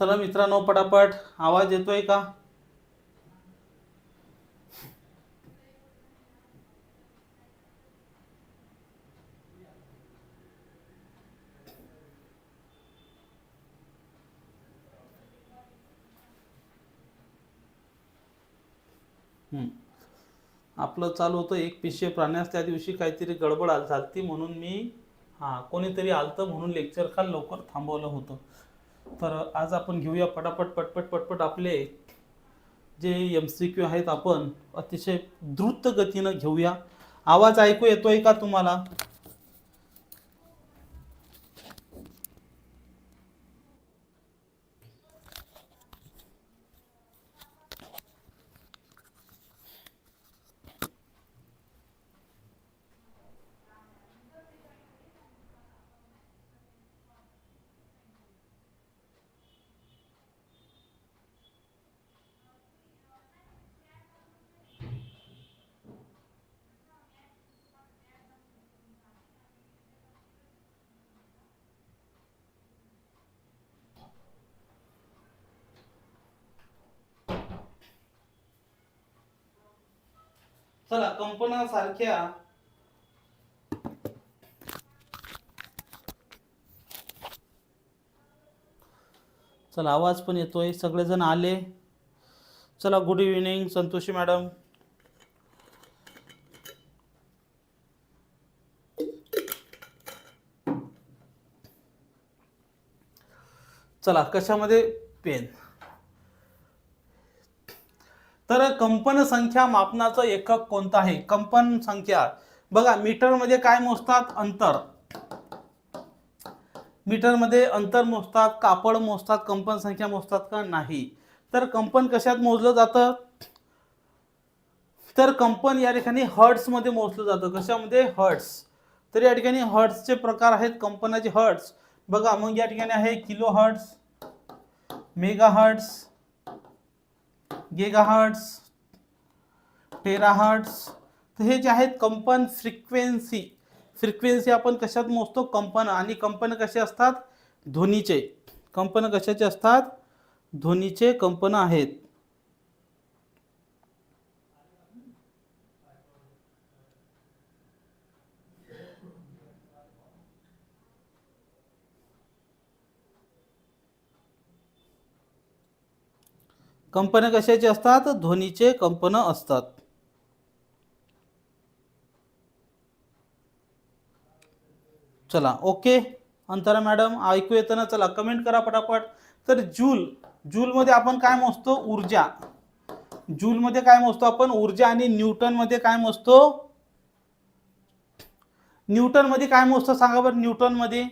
चला मित्रांनो पटापट. आवाज येतोय का? हम्म. आपलं चालू होतं एक पिशे प्राण्यास त्या दिवशी काहीतरी गडबड झालती म्हणून मी हां कोणीतरी आलतं म्हणून लेक्चर काल लवकर थांबवलं होतं. तर आज आपण घेऊया पटापट पटपट पटपट आपले जे एम सी क्यू आहेत आपण अतिशय द्रुत गतीनं घेऊया. आवाज ऐकू येतोय का तुम्हाला? चला कंपन्या सारख्या चला आवाज पण येतोय. सगळेजण आले. चला गुड इव्हिनिंग संतोषी मॅडम. चला कशामध्ये पेन? तर कंपन संख्या मापनाचं एकक कोणतं आहे? कंपन संख्या. बघा मीटरमध्ये काय मोजतात? अंतर. मीटरमध्ये अंतर मोजतात कापड मोजतात कंपन संख्या मोजतात का नाही? तर कंपन कशात मोजलं जातं? तर कंपन या ठिकाणी हर्ट्समध्ये मोजलं जातं. कशामध्ये? हर्ट्स तर या ठिकाणी हर्ट्सचे प्रकार आहेत कंपनाचे हर्ट्स बघा मग या ठिकाणी आहे kilo hertz mega hertz gigahertz terahertz तर हे जे आहेत कंपन फ्रिक्वेन्सी. फ्रिक्वेन्सी आपण कशात मोजतो? कंपन आणि कंपन कसे असतात? ध्वनीचे. कंपन कशाचे असतात? ध्वनीचे कंपन आहेत. कंपन कशाचे असतात? ध्वनीचे कंपन असतात. चला ओके. अंतरा मॅडम ऐकू येतं ना? चला कमेंट करा पटापट. तर जूल जूलमध्ये आपण काय मोजतो? ऊर्जा. जूलमध्ये काय मोजतो आपण? ऊर्जा आणि न्यूटनमध्ये काय मोजतो? न्यूटनमध्ये काय मोजतो? सांगा बरं न्यूटनमध्ये.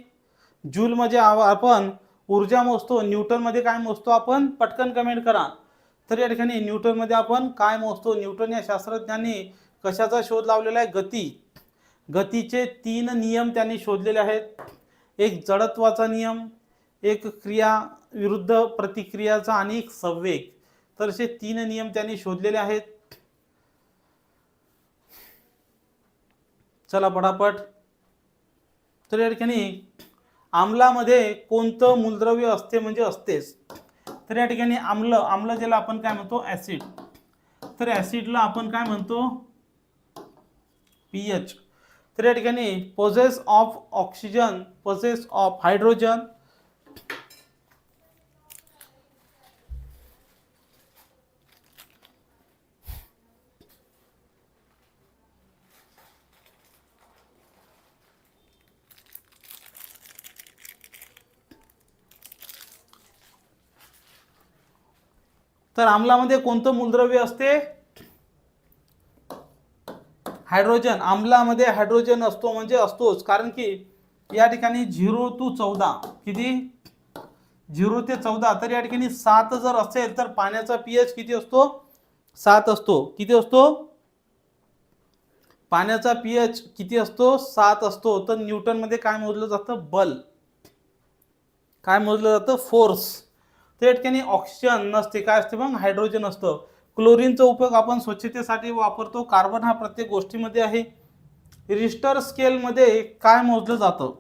जूलमध्ये आपण ऊर्जा मोजतो न्यूटनमध्ये काय मोजतो आपण? पटकन कमेंट करा. तर या ठिकाणी न्यूटनमध्ये आपण काय मोजतो? न्यूटन या शास्त्रज्ञांनी कशाचा शोध लावलेला आहे? गती. गतीचे तीन नियम त्यांनी शोधलेले आहेत. एक जडत्वाचा नियम एक क्रिया विरुद्ध प्रतिक्रियाचा आणि एक संवेग. तर असे तीन नियम त्यांनी शोधलेले आहेत. चला पटापट. तर या ठिकाणी आमलामध्ये कोणतं मूलद्रव्य असते म्हणजे असतेच. तर या ठिकाणी आम्ल आम्ल ज्याला आपण काय म्हणतो? ॲसिड तर ॲसिडला आपण काय म्हणतो? पी एच तर या ठिकाणी poses of oxygen poses of hydrogen तर आम्लामध्ये कोणतं मूलद्रव्य असते? हायड्रोजन. आम्लामध्ये हायड्रोजन असतो म्हणजे असतोच. कारण की या ठिकाणी झिरो टू चौदा. किती? झिरो ते चौदा. तर या ठिकाणी सात जर असेल तर पाण्याचा पीएच किती असतो? सात असतो. किती असतो? पाण्याचा पीएच किती असतो? सात असतो. तर न्यूटनमध्ये काय मोजलं जातं? बल. काय मोजलं जातं? फोर्स. त्या ठिकाणी ऑक्सिजन नसते. काय असते मग हायड्रोजन असतं. क्लोरीनचा उपयोग आपण स्वच्छतेसाठी वापरतो. कार्बन हा प्रत्येक गोष्टीमध्ये आहे. रिस्टर स्केलमध्ये काय मोजलं जातं?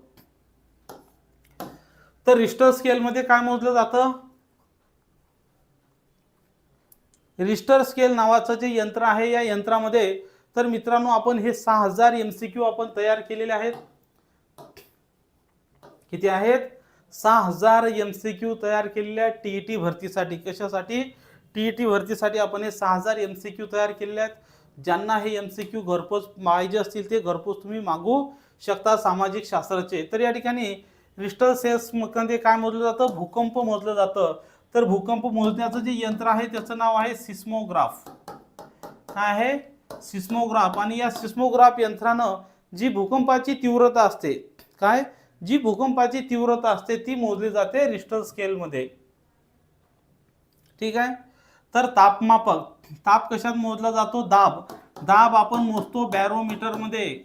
तर रिस्टर स्केलमध्ये काय मोजलं जातं? रिस्टर स्केल नावाचं जे यंत्र आहे या यंत्रामध्ये तर मित्रांनो आपण हे सहा हजार एम सी क्यू आपण तयार केलेले आहेत. किती आहेत? सहा हजार एम सी क्यू तयार केलेल्या टी ई टी भरतीसाठी. कशासाठी? टी ई टी भरतीसाठी आपण हे सहा हजार एम सी क्यू तयार केलेले आहेत. ज्यांना हे एम सी क्यू घरपोच पाहिजे असतील ते घरपोच तुम्ही मागू शकता सामाजिक शास्त्राचे. तर या ठिकाणी रिस्टल सेल्समध्ये काय मोजलं जातं? भूकंप मोजलं जातं. तर भूकंप मोजण्याचं जे यंत्र आहे त्याचं नाव आहे सिस्मोग्राफ. काय आहे? सिस्मोग्राफ. आणि या सिस्मोग्राफ यंत्रानं जी भूकंपाची तीव्रता असते काय? जी भूकंपाची तीव्रता असते ती मोजली जाते रिस्टर स्केलमध्ये ठीक आहे? तर तापमापक ताप कशात मोजला जातो? दाब. दाब आपण मोजतो बॅरोमीटरमध्ये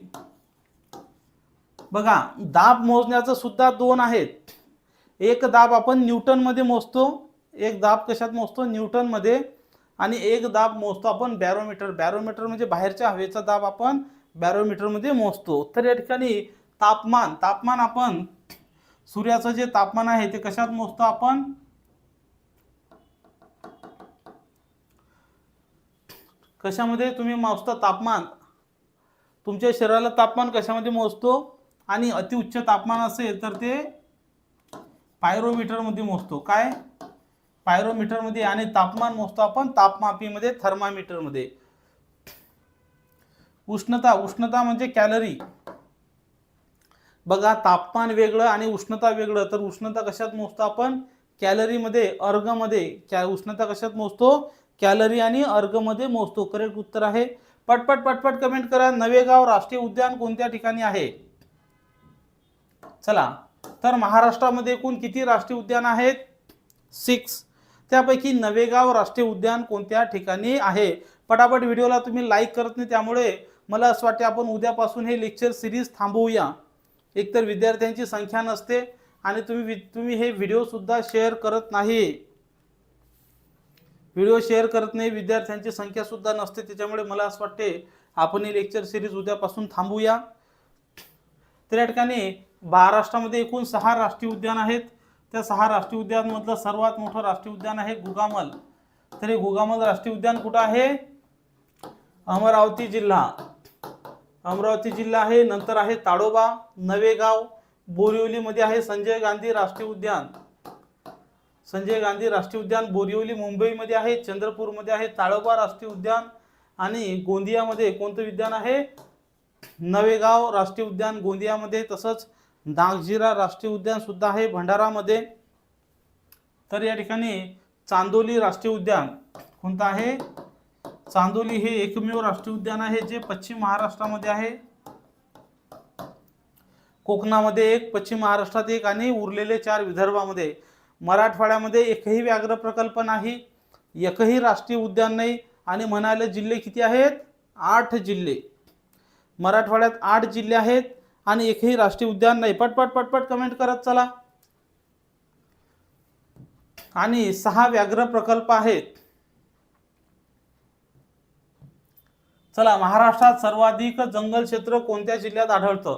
बघा दाब मोजण्याचं सुद्धा दोन आहेत. एक दाब आपण न्यूटनमध्ये मोजतो एक दाब कशात मोजतो? न्यूटनमध्ये आणि एक दाब मोजतो आपण बॅरोमीटर बॅरोमीटर म्हणजे बाहेरच्या हवेचा दाब आपण बॅरोमीटरमध्ये मोजतो. तर या ठिकाणी तापमान तापमान आपण सूर्याचं जे तापमान आहे ते कशात मोजतो आपण? कशामध्ये तुम्ही मोजता तापमान? तुमच्या शरीराला तापमान कशामध्ये मोजतो? आणि अतिउच्च तापमान असेल तर ते पायरोमीटरमध्ये मोजतो. काय? पायरोमीटरमध्ये आणि तापमान मोजतो आपण तापमापीमध्ये थर्मामीटरमध्ये. उष्णता उष्णता म्हणजे कॅलरी. बघा तापमान वेगळं आणि उष्णता वेगळं तर उष्णता कशात मोजतो आपण? कॅलरीमध्ये अर्गमध्ये. कॅ उष्णता कशात मोजतो? कॅलरी आणि अर्गमध्ये मोजतो. करेक्ट उत्तर आहे. पटपट पटपट कमेंट करा. नवेगाव राष्ट्रीय उद्यान कोणत्या ठिकाणी आहे? चला. तर महाराष्ट्रामध्ये एकूण किती राष्ट्रीय उद्यान आहेत? सिक्स त्यापैकी नवेगाव राष्ट्रीय उद्यान कोणत्या ठिकाणी आहे? पटापट व्हिडिओला तुम्ही लाईक करत नाही त्यामुळे मला असं वाटते आपण उद्यापासून हे लेक्चर सिरीज थांबवूया. एकतर विद्यार्थ्यांची संख्या नसते आणि तुम्ही वि- तुम्ही हे व्हिडिओसुद्धा शेअर करत नाही. व्हिडिओ शेअर करत नाही विद्यार्थ्यांची संख्यासुद्धा नसते. त्याच्यामुळे मला असं वाटते आपण ही लेक्चर सिरीज उद्यापासून थांबूया. तर या ठिकाणी महाराष्ट्रामध्ये एकूण सहा राष्ट्रीय उद्यान आहेत. त्या सहा राष्ट्रीय उद्यानमधलं सर्वात मोठं राष्ट्रीय उद्यान आहे गुगामल तर हे गुगामल राष्ट्रीय उद्यान कुठं आहे? अमरावती जिल्हा. अमरावती जिल्हा आहे नंतर आहे ताडोबा नवेगाव बोरिवलीमध्ये आहे संजय गांधी राष्ट्रीय उद्यान. संजय गांधी राष्ट्रीय उद्यान बोरिवली मुंबईमध्ये आहे चंद्रपूरमध्ये आहे ताडोबा राष्ट्रीय उद्यान आणि गोंदियामध्ये कोणतं उद्यान आहे? नवेगाव राष्ट्रीय उद्यान गोंदियामध्ये तसंच नागझिरा राष्ट्रीय उद्यान सुद्धा आहे भंडारामध्ये. तर या ठिकाणी चांदोली राष्ट्रीय उद्यान कोणतं आहे? चांदोली हे एकमेव राष्ट्रीय उद्यान आहे जे पश्चिम महाराष्ट्रामध्ये आहे. कोकणामध्ये एक पश्चिम महाराष्ट्रात एक आणि उरलेले चार विदर्भामध्ये. मराठवाड्यामध्ये एकही व्याघ्र प्रकल्प नाही एकही राष्ट्रीय उद्यान नाही आणि म्हणाले जिल्हे किती आहेत? आठ जिल्हे. मराठवाड्यात आठ जिल्हे आहेत आणि एकही राष्ट्रीय उद्यान नाही. पटपट पटपट कमेंट करत चला. आणि सहा व्याघ्र प्रकल्प आहेत. चला महाराष्ट्रात सर्वाधिक जंगल क्षेत्र कोणत्या जिल्ह्यात आढळतं?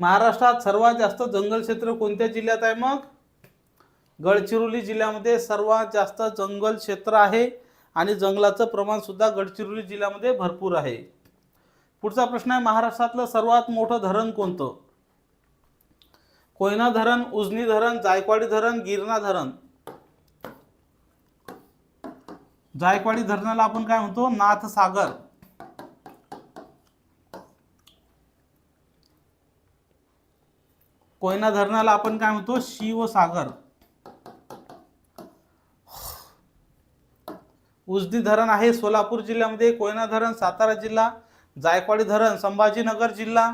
महाराष्ट्रात सर्वात जास्त जंगल क्षेत्र कोणत्या जिल्ह्यात आहे मग? गडचिरोली जिल्ह्यामध्ये सर्वात जास्त जंगल क्षेत्र आहे आणि जंगलाचं प्रमाण सुद्धा गडचिरोली जिल्ह्यामध्ये भरपूर आहे. पुढचा प्रश्न आहे महाराष्ट्रातलं सर्वात मोठं धरण कोणतं? कोयना धरण उजनी धरण जायकवाडी धरण गिरणा धरण. जायकवाडी धरणाला आपण काय म्हणतो? नाथसागर. कोयना धरणाला आपण काय म्हणतो? शिवसागर. उजनी धरण आहे सोलापूर जिल्ह्यामध्ये कोयना धरण सातारा जिल्हा जायकवाडी धरण संभाजीनगर जिल्हा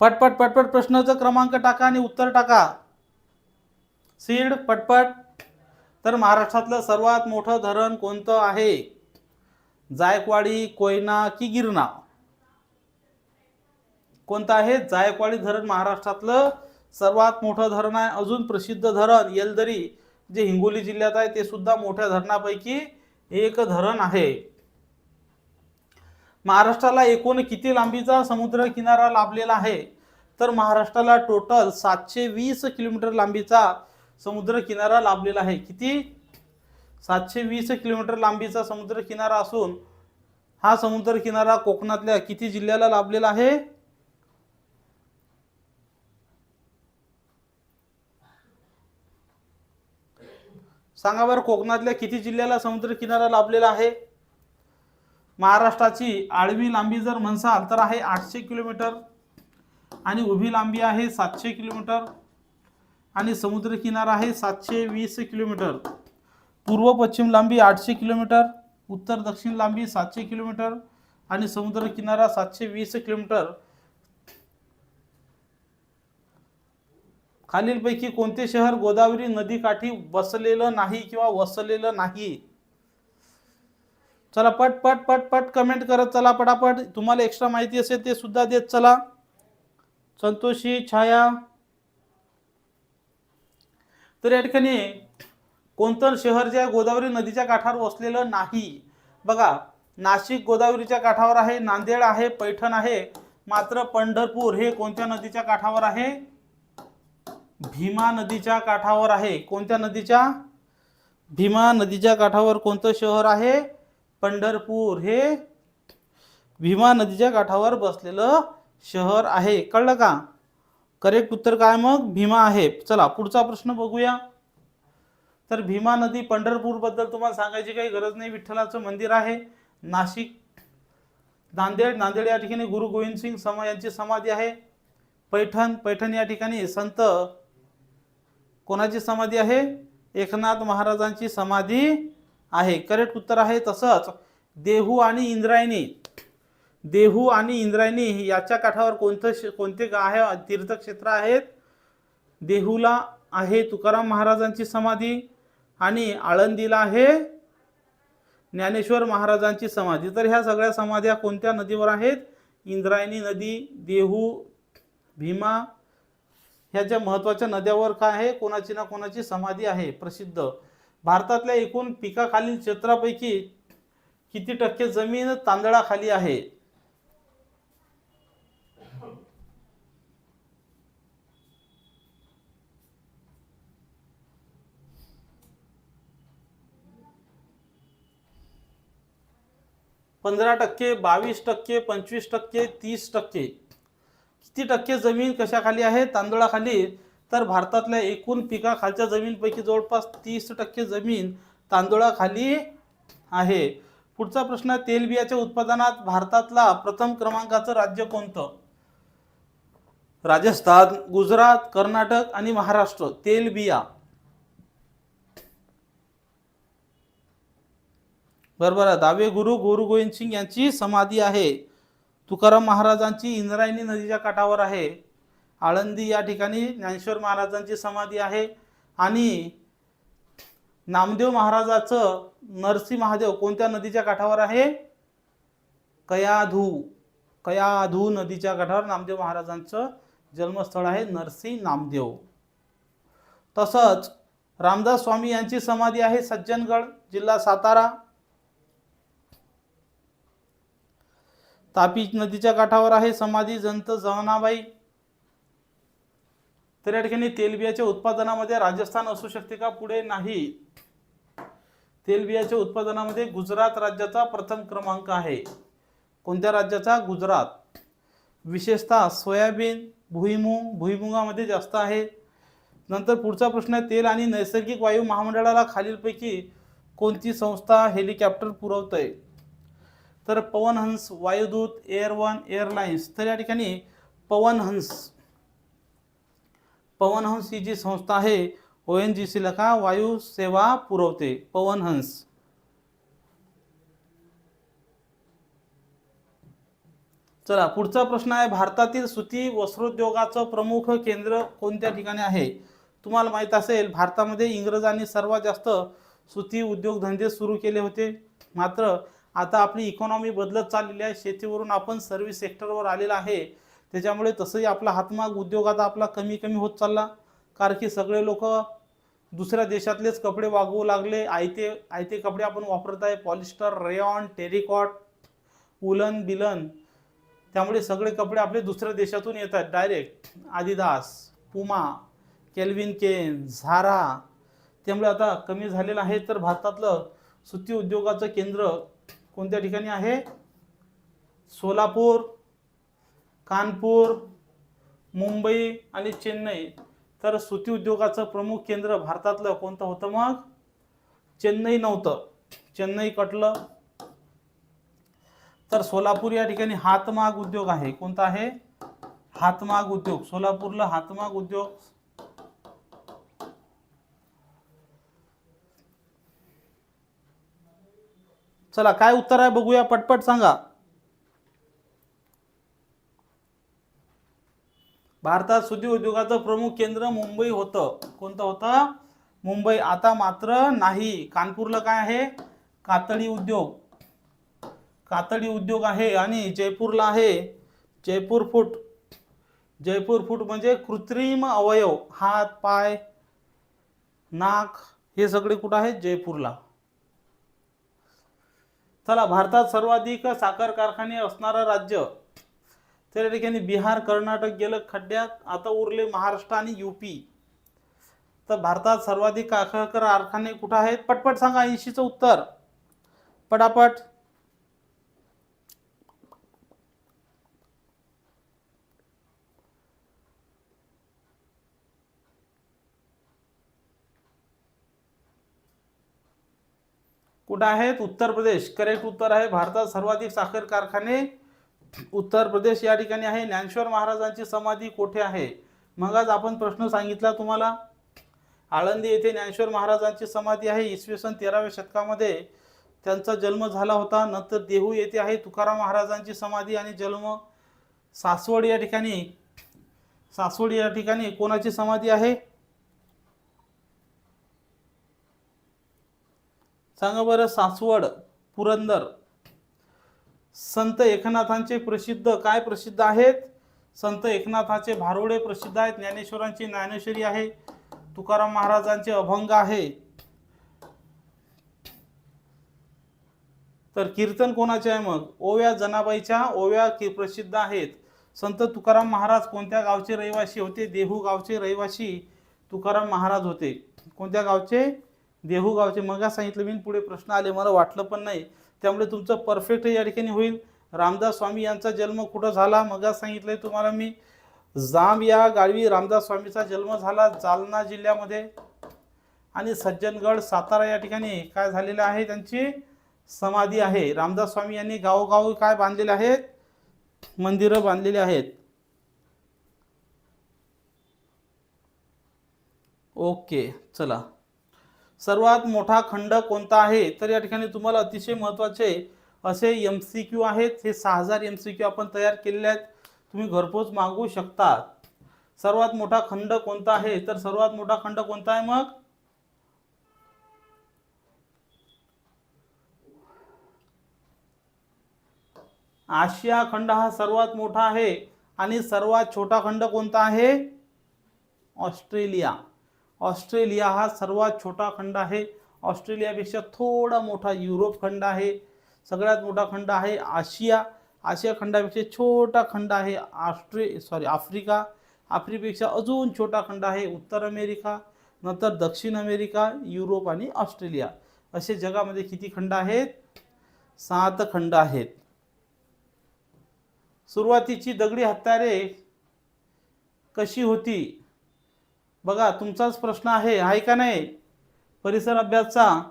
पटपट पटपट प्रश्नाचा क्रमांक टाका आणि उत्तर टाका. सीड पटपट तर महाराष्ट्रातलं सर्वात मोठं धरण कोणतं आहे? जायकवाडी कोयना की गिरणा? कोणतं आहे? जायकवाडी धरण महाराष्ट्रातलं सर्वात मोठं धरण आहे. अजून प्रसिद्ध धरण येलदरी जे हिंगोली जिल्ह्यात आहे ते सुद्धा मोठ्या धरणापैकी एक धरण आहे. महाराष्ट्राला एकूण किती लांबीचा समुद्र किनारा लाभलेला आहे? तर महाराष्ट्राला टोटल सातशे वीस किलोमीटर लांबीचा समुद्र किनारा लाभलेला आहे. किती? सातशे वीस किलोमीटर लांबीचा समुद्र किनारा असून हा समुद्र किनारा कोकणातल्या किती जिल्ह्याला लाभलेला आहे? सांगा बरं कोकणातल्या किती जिल्ह्याला समुद्र किनारा लाभलेला आहे? महाराष्ट्राची आडवी लांबी जर म्हणसाल तर आहे आठशे किलोमीटर आणि उभी लांबी आहे सातशे किलोमीटर आणि समुद्रकिनारा आहे सातशे वीस किलोमीटर. पूर्व पश्चिम लांबी आठशे किलोमीटर उत्तर दक्षिण लांबी सातशे किलोमीटर आणि समुद्रकिनारा सातशे वीस किलोमीटर. खालीलपैकी कोणते शहर गोदावरी नदीकाठी वसलेलं नाही किंवा वसलेलं नाही? चला पट पट पट पट कमेंट करत चला पटापट. तुम्हाला एक्स्ट्रा माहिती असेल ते सुद्धा देत चला. संतोषी छाया. तर या ठिकाणी कोणतं शहर जे आहे गोदावरी नदीच्या काठावर वसलेलं नाही? बघा नाशिक गोदावरीच्या काठावर आहे नांदेड आहे पैठण आहे मात्र पंढरपूर हे कोणत्या नदीच्या काठावर आहे? भीमा नदीच्या काठावर आहे. कोणत्या नदीच्या? भीमा नदीच्या काठावर कोणतं शहर आहे? पंढरपूर हे भीमा नदीच्या काठावर बसलेलं शहर आहे. कळलं का? करेक्ट उत्तर काय मग? भीमा आहे. चला पुढचा प्रश्न बघूया. तर भीमा नदी पंढरपूरबद्दल तुम्हाला सांगायची काही गरज नाही. विठ्ठलाचं मंदिर आहे. नाशिक नांदेड नांदेड या ठिकाणी गुरु गोविंद सिंग समा यांची समाधी आहे. पैठण पैठण या ठिकाणी संत कोणाची समाधी आहे? एकनाथ महाराजांची समाधी आहे. करेक्ट उत्तर आहे तसंच देहू आणि इंद्रायणी. देहू आणि इंद्रायणी याच्या काठावर कोणतं श- कोणते आहे तीर्थक्षेत्र आहेत? देहूला आहे तुकाराम महाराजांची समाधी आणि आळंदीला आहे ज्ञानेश्वर महाराजांची समाधी. तर ह्या सगळ्या समाध्या कोणत्या नदीवर आहेत? इंद्रायणी नदी देहू भीमा ह्या ज्या महत्त्वाच्या नद्यावर काय आहे? कोणाची ना कोणाची समाधी आहे. प्रसिद्ध. भारतातल्या एकूण पिकाखालील क्षेत्रापैकी किती टक्के जमीन तांदळाखाली आहे? पंधरा टक्के बावीस टक्के पंचवीस टक्के तीस टक्के. किती टक्के जमीन कशाखाली आहे? तांदळाखाली. तर भारतातल्या एकूण पिकाखालच्या जमीनपैकी जवळपास तीस टक्के जमीन तांदूळाखाली आहे. पुढचा प्रश्न तेलबियाच्या उत्पादनात भारतातला प्रथम क्रमांकाचं राज्य कोणतं? राजस्थान गुजरात कर्नाटक आणि महाराष्ट्र. तेलबिया बरोबर आहे. दावे गुरु गुरु गोविंद सिंग यांची समाधी आहे. तुकाराम महाराजांची इंद्रायणी नदीच्या काठावर आहे. आळंदी या ठिकाणी ज्ञानेश्वर महाराजांची समाधी आहे. आणि नामदेव महाराजाचं नरसी महादेव कोणत्या नदीच्या काठावर आहे? कयाधू. कयाधू नदीच्या काठावर नामदेव महाराजांचं जन्मस्थळ आहे नरसी नामदेव. तसंच रामदास स्वामी यांची समाधी आहे सज्जनगड जिल्हा सातारा. तापी नदीच्या काठावर आहे समाधी जंत जवनाबाई तर या ठिकाणी तेलबियाच्या उत्पादनामध्ये राजस्थान असू शकते का? पुढे नाही. तेलबियाच्या उत्पादनामध्ये गुजरात राज्याचा प्रथम क्रमांक आहे. कोणत्या राज्याचा? गुजरात. विशेषतः सोयाबीन भुईमुग भुईमुगामध्ये जास्त आहे. नंतर पुढचा प्रश्न आहे तेल आणि नैसर्गिक वायू महामंडळाला खालीलपैकी कोणती संस्था हेलिकॉप्टर पुरवते? तर Pawanhans Vayudoot air one airlines. तर या ठिकाणी पवनहंस पवनहंस ही जी संस्था आहे ओ एन जी सीला का वायू सेवा पुरवते पवनहंस चला पुढचा प्रश्न आहे भारतातील सुती वस्त्रोद्योगाचं प्रमुख केंद्र कोणत्या ठिकाणी आहे? तुम्हाला माहीत असेल भारतामध्ये इंग्रजांनी सर्वात जास्त सुती उद्योगधंदे सुरू केले होते. मात्र आता आपली इकॉनॉमी बदलत चाललेली आहे. शेतीवरून आपण सर्व्हिस सेक्टरवर आलेला आहे. त्याच्यामुळे तसंही आपला हातमाग उद्योग आता आपला कमी कमी होत चालला. कारण की सगळे लोक दुसऱ्या देशातलेच कपडे वागवू लागले. आयते आयते कपडे आपण वापरत आहे. पॉलिस्टर रेऑन टेरिकॉट उलन बिलन. त्यामुळे सगळे कपडे आपले दुसऱ्या देशातून येत आहेत direct Adidas Puma Calvin Klein Zara. त्यामुळे आता कमी झालेलं आहे. तर भारतातलं सुती उद्योगाचं केंद्र कोणत्या ठिकाणी आहे? सोलापूर कानपूर मुंबई आणि चेन्नई. तर सुती उद्योगाचं प्रमुख केंद्र भारतातलं कोणतं होतं मग? चेन्नई नव्हतं. चेन्नई कटलं. तर सोलापूर या ठिकाणी हातमाग उद्योग आहे. कोणता आहे? हातमाग उद्योग. सोलापूरला हातमाग उद्योग. चला काय उत्तर आहे बघूया. पटपट सांगा. भारतात सुधी उद्योगाचं प्रमुख केंद्र मुंबई होतं. कोणतं होतं? मुंबई. आता मात्र नाही. कानपूरला काय आहे? कातडी उद्योग. कातडी उद्योग आहे आणि जयपूरला आहे. जयपूर फूट. जयपूर फूट म्हणजे कृत्रिम अवयव. हात पाय नाक हे सगळे कुठं आहेत? जयपूरला. चला भारतात सर्वाधिक साखर कारखाने असणारं राज्य तर या ठिकाणी बिहार कर्नाटक गेलं खड्ड्यात आता उरले महाराष्ट्र आणि युपी तर भारतात सर्वाधिक साखर कारखाने कुठं आहेत? पटपट सांगा ऐंशीचं उत्तर. पटापट. कुठं आहेत? उत्तर प्रदेश. करेक्ट उत्तर आहे भारतात सर्वाधिक साखर कारखाने उत्तर प्रदेश या ठिकाणी आहे. ज्ञानेश्वर महाराजांची समाधी कोठे आहे? मग आज आपण प्रश्न सांगितला तुम्हाला. आळंदी येथे ज्ञानेश्वर महाराजांची समाधी आहे. इसवी सन तेराव्या शतकामध्ये त्यांचा जन्म झाला होता. नंतर देहू येथे आहे. तुकाराम महाराजांची समाधी आणि जन्म सासवड या ठिकाणी. सासवड या ठिकाणी कोणाची समाधी आहे? सांगा बरं सासवड पुरंदर. संत एकनाथांचे प्रसिद्ध काय प्रसिद्ध आहेत? संत एकनाथाचे भारुडे प्रसिद्ध आहेत ज्ञानेश्वरांची ज्ञानेश्वरी आहे तुकाराम महाराजांचे अभंग आहे. तर कीर्तन कोणाचे आहे मग? ओव्या जनाबाईच्या ओव्या की प्रसिद्ध आहेत. संत तुकाराम महाराज कोणत्या गावचे रहिवासी होते? देहू गावचे रहिवासी तुकाराम महाराज होते. कोणत्या गावचे? देहू गावचे. मग सांगितलं मी पुढे प्रश्न आले मला वाटलं पण नाही. त्यामुळे तुमचं परफेक्ट या ठिकाणी होईल. रामदास स्वामी यांचा जन्म कुठं झाला? मग सांगितलंय तुम्हाला मी. जांब या गावी रामदास स्वामीचा जन्म झाला जालना जिल्ह्यामध्ये. आणि सज्जनगड सातारा या ठिकाणी काय झालेलं आहे? त्यांची समाधी आहे. रामदास स्वामी यांनी गावोगावी काय बांधलेले आहेत? मंदिरं बांधलेली आहेत. ओके चला. सर्वात मोठा खंड कोणता आहे? तर या ठिकाणी तुम्हाला अतिशय महत्त्वाचे असे एम सी क्यू आहेत. हे सहा हजार एम सी क्यू आपण तयार केलेले आहेत. तुम्ही घरपोच मागवू शकता सर्वात मोठा खंड कोणता आहे? तर सर्वात मोठा खंड कोणता आहे मग? आशिया खंड हा सर्वात मोठा आहे. आणि सर्वात छोटा खंड कोणता आहे? ऑस्ट्रेलिया. ऑस्ट्रेलिया हा सर्वात छोटा खंड आहे. ऑस्ट्रेलियापेक्षा थोडा मोठा युरोप खंड आहे. सगळ्यात मोठा खंड आहे आशिया. आशिया खंडापेक्षा छोटा खंड आहे ऑस्ट्रे सॉरी आफ्रिका. आफ्रिकेपेक्षा अजून छोटा खंड आहे उत्तर अमेरिका नंतर दक्षिण अमेरिका युरोप आणि ऑस्ट्रेलिया. असे जगामध्ये किती खंड आहेत? सात खंड आहेत. सुरुवातीची दगडी हत्यारे कशी होती? बघा तुमचाच प्रश्न आहे आहे का नाही? परिसर अभ्यासचा.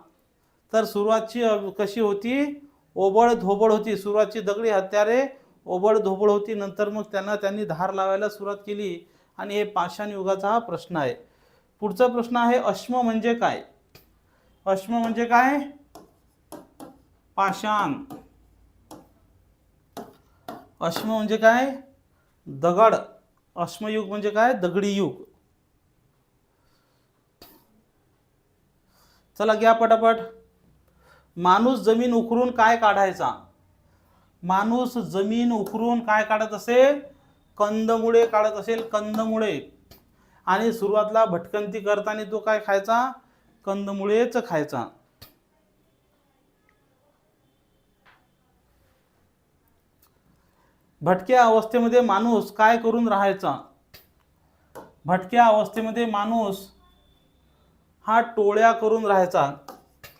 तर सुरुवातची कशी होती? ओबड धोबड होती. सुरुवातची दगडी हत्यारे ओबळ धोबड होती. नंतर मग त्यांना त्यांनी धार लावायला सुरुवात केली. आणि हे पाषाण युगाचा हा प्रश्न आहे. पुढचा प्रश्न आहे अश्म म्हणजे काय? अश्म म्हणजे काय? पाषाण. अश्म म्हणजे काय? दगड. अश्मयुग म्हणजे काय? दगडी युग. चला घ्या पटापट. माणूस जमीन उकरून काय काढायचा? माणूस जमीन उकरून काय काढत असेल? कंदमुळे काढत असेल कंदमुळे. आणि सुरुवातला भटकंती करताना तो काय खायचा? कंदमुळेच खायचा. भटक्या अवस्थेमध्ये माणूस काय करून राहायचा? भटक्या अवस्थेमध्ये माणूस हा टोळ्या करून राहायचा.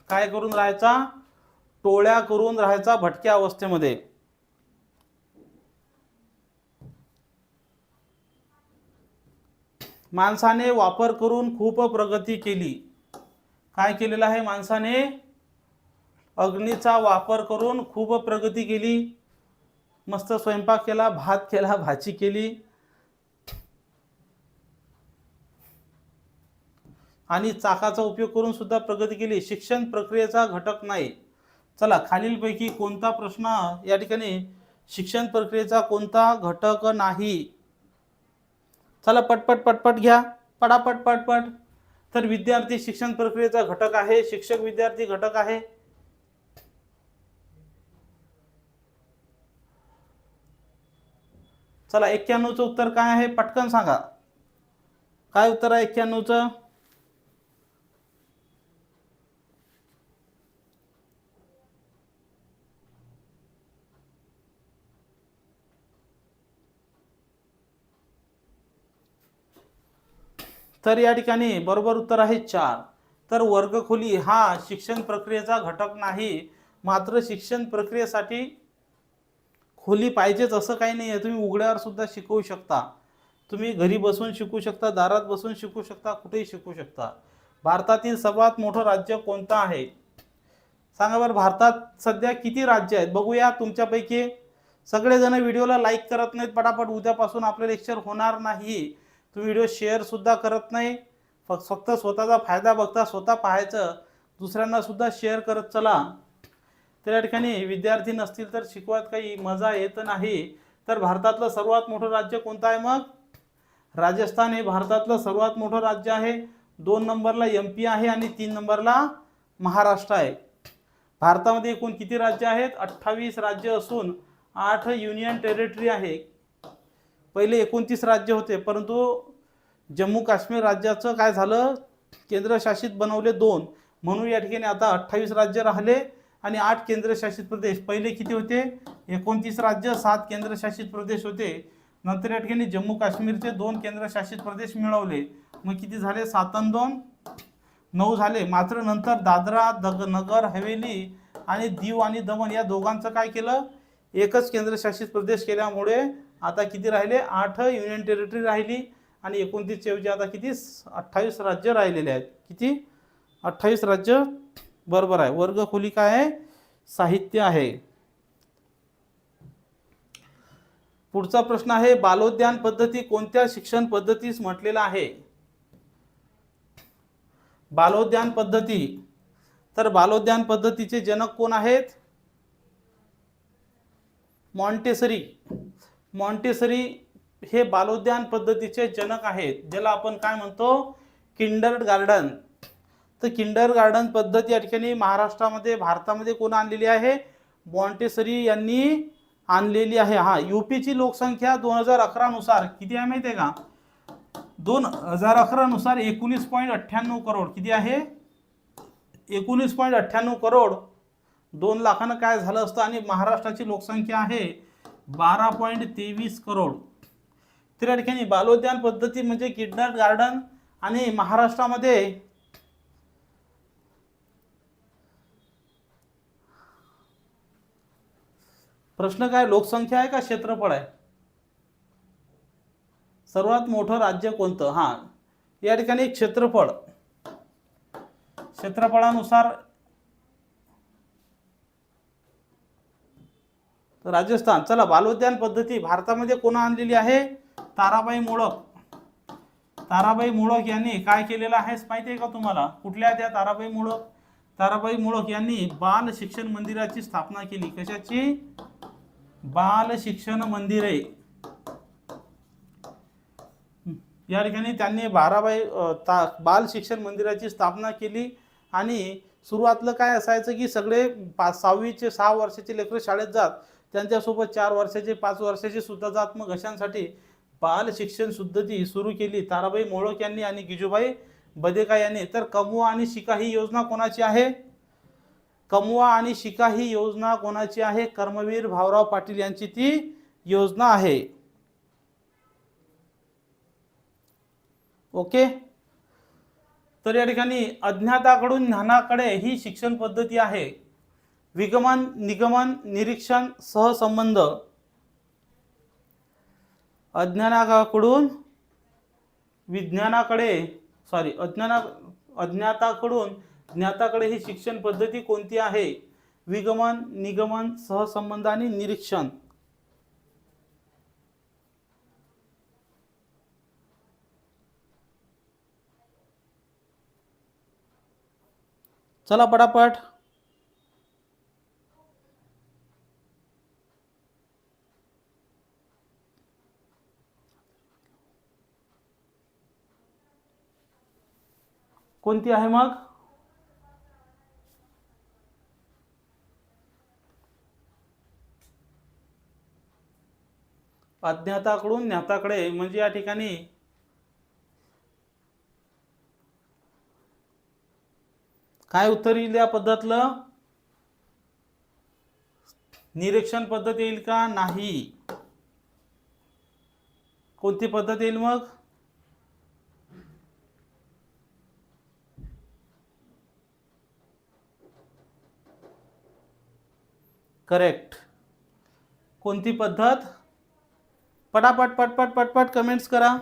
काय करून राहायचा? टोळ्या करून राहायचा भटक्या अवस्थेमध्ये. माणसाने वापर करून खूप प्रगती केली. काय केलेलं आहे? माणसाने अग्नीचा वापर करून खूप प्रगती केली. मस्त स्वयंपाक केला भात केला भाजी केली. आणि चाकाचा उपयोग करून सुद्धा प्रगती केली. शिक्षण प्रक्रियेचा घटक नाही. चला खालीलपैकी कोणता प्रश्न या ठिकाणी शिक्षण प्रक्रियेचा कोणता घटक नाही? चला पटपट पटपट घ्या. पटापट पटपट तर विद्यार्थी शिक्षण प्रक्रियेचा घटक आहे. शिक्षक विद्यार्थी घटक आहे. चला एक्क्याण्णवचं उत्तर काय आहे? पटकन सांगा. काय उत्तर आहे एक्क्याण्णवचं? तर या ठिकाणी बरोबर उत्तर आहे चार. तर वर्गखोली हा शिक्षण प्रक्रियेचा घटक नाही मात्र शिक्षण प्रक्रियेसाठी खोली पाहिजेच असं काही नाही आहे तुम्ही उघड्यावर सुद्धा शिकवू शकता. तुम्ही घरी बसून शिकू शकता दारात बसून शिकू शकता कुठेही शिकू शकता. भारतातील सर्वात मोठं राज्य कोणतं आहे? सांगा बरं भारतात सध्या किती राज्य आहेत? बघूया तुमच्यापैकी. सगळेजण व्हिडिओला लाईक करत नाहीत पटापट उद्यापासून आपलं लेक्चर होणार नाही. तू व्हिडिओ शेअरसुद्धा करत नाही. फक्त फक्त स्वतःचा फायदा बघता स्वतः पाहायचं. दुसऱ्यांनासुद्धा शेअर करत चला. तर या ठिकाणी विद्यार्थी नसतील तर शिकवत काही मजा येत नाही. तर भारतातलं सर्वात मोठं राज्य कोणतं आहे मग? राजस्थान हे भारतातलं सर्वात मोठं राज्य आहे. दोन नंबरला एम पी आहे आणि तीन नंबरला महाराष्ट्र आहे. भारतामध्ये एकूण किती राज्य आहेत? अठ्ठावीस राज्य असून आठ युनियन टेरिटरी आहे. पहिले एकोणतीस राज्य होते परंतु जम्मू काश्मीर राज्याचं काय झालं? केंद्रशासित बनवले दोन. म्हणून या ठिकाणी आता अठ्ठावीस राज्य राहिले आणि आठ केंद्रशासित प्रदेश. पहिले किती होते? एकोणतीस राज्य सात केंद्रशासित प्रदेश होते. नंतर या ठिकाणी जम्मू काश्मीरचे दोन केंद्रशासित प्रदेश मिळवले. मग किती झाले? सातन दोन. नऊ झाले. मात्र नंतर दादरा दग नगर हवेली आणि दीव आणि दमण या दोघांचं काय केलं? एकच केंद्रशासित प्रदेश केल्यामुळे आता किती राहिले? आठ युनियन टेरिटरी राहिली आणि एकोणतीस ऐवजी म्हणजे आता किती? अठ्ठावीस राज्य राहिलेले आहेत. किती? अठ्ठावीस राज्य बरोबर आहे. वर्गखोली काय आहे? साहित्य आहे. पुढचा प्रश्न आहे बालोद्यान पद्धती कोणत्या शिक्षण पद्धतीस म्हटलेला आहे? बालोद्यान पद्धती. तर बालोद्यान पद्धतीचे जनक कोण आहेत? मॉन्टेसरी. मॉन्टेसरी हे बालोद्यान पद्धतीचे जनक आहेत ज्याला आपण काय म्हणतो? Kindergarten. तर किंडर गार्डन पद्धत या ठिकाणी महाराष्ट्रामध्ये भारतामध्ये कोण आणलेली आहे? मॉन्टेसरी यांनी आणलेली आहे. हा यूपीची लोकसंख्या दोन हजार अकरानुसार किती आहे माहिती आहे का? दोन हजार अकरानुसार एकोणीस पॉईंट अठ्ठ्याण्णव करोड किती आहे? एकोणीस पॉईंट अठ्ठ्याण्णव करोड. दोन लाखानं काय झालं असतं आणि महाराष्ट्राची लोकसंख्या आहे? बारा पॉईंट तेवीस करोड. तर या ठिकाणी बालोद्यान पद्धती म्हणजे किडनर गार्डन आणि महाराष्ट्रामध्ये प्रश्न काय? लोकसंख्या आहे का? क्षेत्रफळ आहे. सर्वात मोठं राज्य कोणतं? हां या ठिकाणी क्षेत्रफळ. क्षेत्रफळानुसार राजस्थान. चला बालोद्यान पद्धती. भारतामध्ये कोण आणलेली आहे? ताराबाई मोळक ताराबाई मोळक यांनी काय केलेलं आहेस माहिती आहे का तुम्हाला? कुठल्या त्या ताराबाई मोळक ताराबाई मोळक यांनी बाल शिक्षण मंदिराची स्थापना केली. कशाची? बाल शिक्षण मंदिरे. या ठिकाणी त्यांनी बाराबाई ता बाल शिक्षण मंदिराची स्थापना केली आणि सुरुवातलं काय असायचं की सगळे पाच सहावीचे सहा वर्षाचे लेकरं शाळेत जात त्यांच्यासोबत चार वर्षाचे पाच वर्षाचे सुद्धा जात. मग अशांसाठी बाल शिक्षण सुद्धती सुरू केली. ताराबाई मोळक यांनी आणि गिजूबाई बदेका यांनी. तर कमवा आणि शिका ही योजना कोणाची आहे? कमवा आणि शिका ही योजना कोणाची आहे? कर्मवीर भाऊराव पाटील यांची ती योजना आहे. ओके? तर या ठिकाणी अज्ञाताकडून ज्ञानाकडे ही शिक्षण पद्धती आहे. विगमन निगमन निरीक्षण सहसंबंध. अज्ञानाकडून विज्ञानाकडे सॉरी अज्ञाना अज्ञाताकडून ज्ञाताकडे ही शिक्षण पद्धती कोणती आहे? विगमन निगमन सहसंबंध आणि निरीक्षण. चला पटापट. कोणती आहे मग? अज्ञाताकडून ज्ञाताकडे म्हणजे या ठिकाणी काय उत्तर येईल या पद्धतलं निरीक्षण पद्धत येईल का? नाही. कोणती पद्धत येईल मग? करेक्ट. कोणती पद्धत? पटापट पटपट पटपट कमेंट्स करा.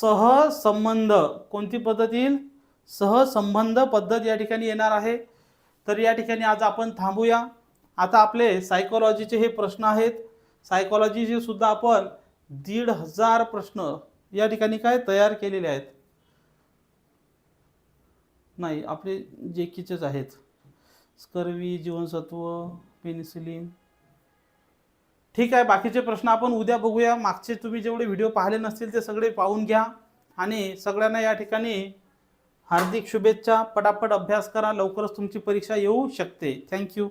सहसंबंध. कोणती पद्धत येईल? सहसंबंध पद्धत या ठिकाणी येणार आहे. तर या ठिकाणी आज आपण थांबूया. आता आपले सायकोलॉजीचे हे प्रश्न आहेत. सायकोलॉजीचे सुद्धा आपण दीड हजार प्रश्न या ठिकाणी काय तयार केलेले आहेत. नाही आपले जे कीचेच आहेत. स्कर्वी जीवनसत्व पेनिसिलिन ठीक आहे बाकीचे प्रश्न आपण उद्या बघूया. मागचे तुम्ही जेवढे व्हिडिओ पाहिले नसतील ते सगळे पाहून घ्या. आणि सगळ्यांना या ठिकाणी हार्दिक शुभेच्छा. पटापट अभ्यास करा. लवकरच तुमची परीक्षा येऊ शकते. थँक्यू